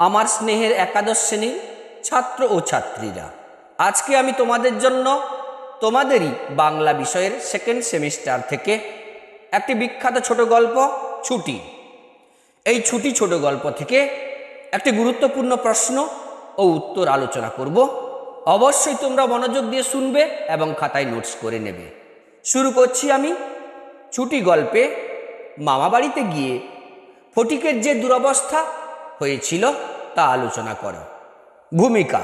আমার স্নেহের একাদশ শ্রেণির ছাত্র ও ছাত্রীরা। আজকে আমি তোমাদের জন্য তোমাদেরই বাংলা বিষয়ের সেকেন্ড সেমিস্টার থেকে একটি বিখ্যাত ছোট গল্প ছুটি। এই ছুটি ছোট গল্প থেকে একটি গুরুত্বপূর্ণ প্রশ্ন ও উত্তর আলোচনা করব। অবশ্যই তোমরা মনোযোগ দিয়ে শুনবে এবং খাতায় নোটস করে নেবে। শুরু করছি আমি ছুটি গল্পে। মামাবাড়িতে গিয়ে ফটিকের যে দুরবস্থা হয়েছিল তা আলোচনা করো। ভূমিকা,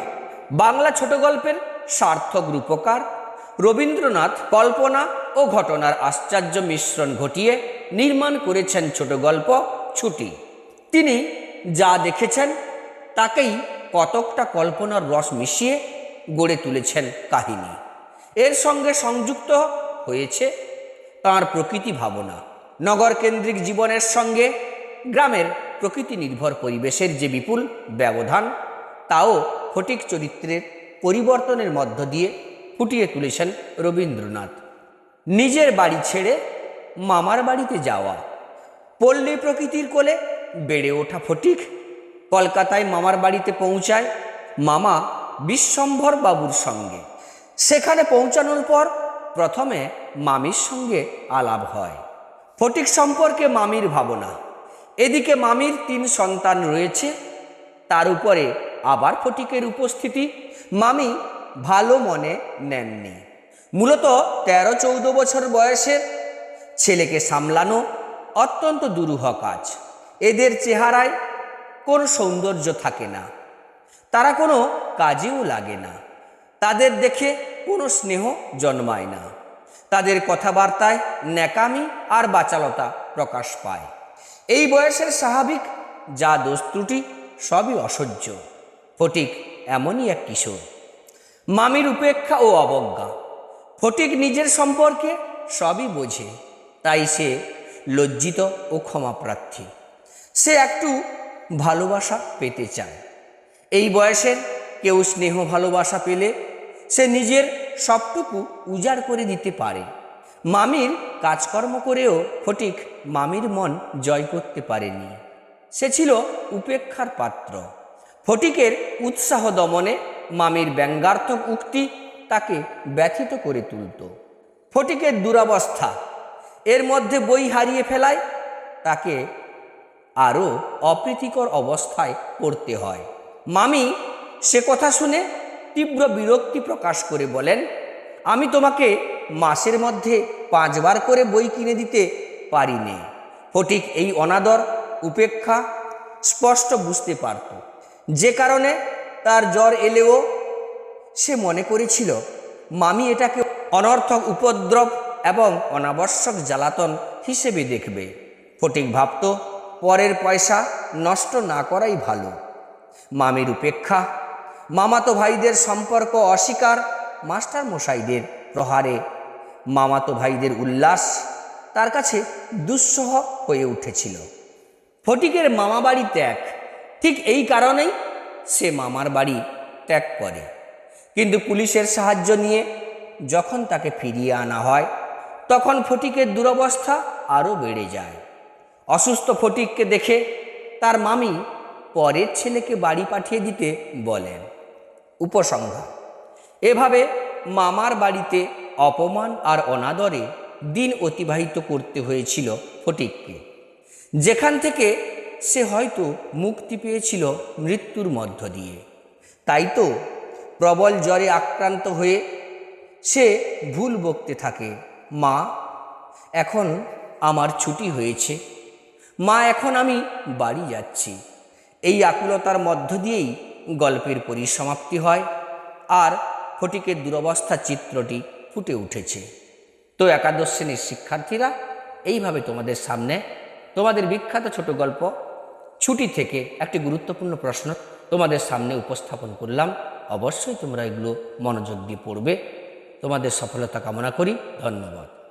বাংলা ছোট গল্পের সার্থক রূপকার, রবীন্দ্রনাথ কল্পনা ও ঘটনার আশ্চর্য মিশ্রণ ঘটিয়ে নির্মাণ করেছেন ছোট গল্প ছুটি। তিনি যা দেখেছেন তাকেই কতকটা কল্পনার রস মিশিয়ে গড়ে তুলেছেন কাহিনী। এর সঙ্গে সংযুক্ত হয়েছে তাঁর প্রকৃতি ভাবনা। নগর কেন্দ্রিক জীবনের সঙ্গে গ্রামের প্রকৃতি নির্ভর পরিবেশের যে বিপুল ব্যবধান, তাও ফটিক চরিত্রের পরিবর্তনের মধ্য দিয়ে ফুটিয়ে তুলেছেন রবীন্দ্রনাথ। নিজের বাড়ি ছেড়ে মামার বাড়িতে যাওয়া, পল্লী প্রকৃতির কোলে বেড়ে ওঠা ফটিক, কলকাতায় মামার বাড়িতে পৌঁছায় মামা বিশ্বম্ভর বাবুর সঙ্গে। সেখানে পৌঁছানোর পর প্রথমে মামির সঙ্গে আলাপ হয়। ফটিক সম্পর্কে মামির ভাবনা এদিকে মামির তিন সন্তান রয়েছে, তার উপরে আবার ফটিকের উপস্থিতি। মামি ভালো মনে নেননি। মূলত তেরো চৌদ্দ বছর বয়সের ছেলেকে সামলানো অত্যন্ত দুরূহ কাজ। এদের চেহারায় কোনো সৌন্দর্য থাকে না। তারা কোনো কাজেও লাগে না। তাদের দেখে কোনো স্নেহ জন্মায় না। তাদের কথাবার্তায় ন্যাকামি আর বাচালতা প্রকাশ পায়। এই বয়সের স্বাভাবিক যা দোষ ত্রুটি সবই অসহ্য। ফটিক এমনই এক কিশোর। মামির উপেক্ষা ও অবজ্ঞা। ফটিক নিজের সম্পর্কে সবই বোঝে, তাই সে লজ্জিত ও ক্ষমাপ্রার্থী সে একটু ভালোবাসা পেতে চায়। এই বয়সের কেউ স্নেহ ভালোবাসা পেলে সে নিজের সবটুকু উজাড় করে দিতে পারে। মামির কাজকর্ম করেও ফটিক মামির মন জয় করতে পারেনি। সে ছিল উপেক্ষার পাত্র। ফটিকের উৎসাহ দমনে মামির ব্যঙ্গার্থক উক্তি তাকে ব্যথিত করে তুলত। ফটিকের দুরাবস্থা, এর মধ্যে বই হারিয়ে ফেলায়, তাকে আরও অপ্রীতিকর অবস্থায় পড়তে হয়। মামি সে কথা শুনে তীব্র বিরক্তি প্রকাশ করে বলেন, আমি তোমাকে মাসের মধ্যে পাঁচবার করে বই কিনে দিতে পারি নে ফটিক এই অনাদর, উপেক্ষা, স্পষ্ট বুঝতে পারত। যে কারণে তার জ্বর এলেও সে মনে করেছিল, মামি এটাকে অনর্থক উপদ্রব এবং অনাবশ্যক জ্বালাতন হিসেবে দেখবে। ফটিক ভাবত, পরের পয়সা নষ্ট না করাই ভালো। মামির উপেক্ষা, মামাতো ভাইদের সম্পর্ক অস্বীকার মাস্টার মশাইদের প্রহারে। মামাতো ভাইদের উল্লাস তার কাছে দুঃসহ হয়ে উঠেছিল। ফটিকের মামা বাড়ি ত্যাগ। ঠিক এই কারণেই সে মামার বাড়ি ত্যাগ করে। কিন্তু পুলিশের সাহায্য নিয়ে যখন তাকে ফিরিয়ে আনা হয়, তখন ফটিকের দুরবস্থা আরও বেড়ে যায়। অসুস্থ ফটিককে দেখে তার মামি পরের ছেলেকে বাড়ি পাঠিয়ে দিতে বলেন। উপসংহার। এভাবে মামার বাড়িতে অপমান আর অনাদরে দিন অতিবাহিত করতে হয়েছিল ফটিককে। যেখান থেকে সে হয়তো মুক্তি পেয়েছিল মৃত্যুর মধ্য দিয়ে। তাই তো প্রবল জ্বরে আক্রান্ত হয়ে সে ভুল বকতে থাকে, মা, এখন আমার ছুটি হয়েছে। মা, এখন আমি বাড়ি যাচ্ছি। এই আকুলতার মধ্য দিয়েই গল্পের পরিসমাপ্তি হয়, আর ফটিকের দুরবস্থা চিত্রটি ফুটে উঠেছে। তো একাদশ শ্রেণির শিক্ষার্থীরা এইভাবে তোমাদের সামনে তোমাদের বিখ্যাত ছোট গল্প ছুটি থেকে একটি গুরুত্বপূর্ণ প্রশ্ন তোমাদের সামনে উপস্থাপন করলাম। অবশ্যই তোমরা এগুলো মনোযোগ দিয়ে পড়বে। তোমাদের সফলতা কামনা করি। ধন্যবাদ।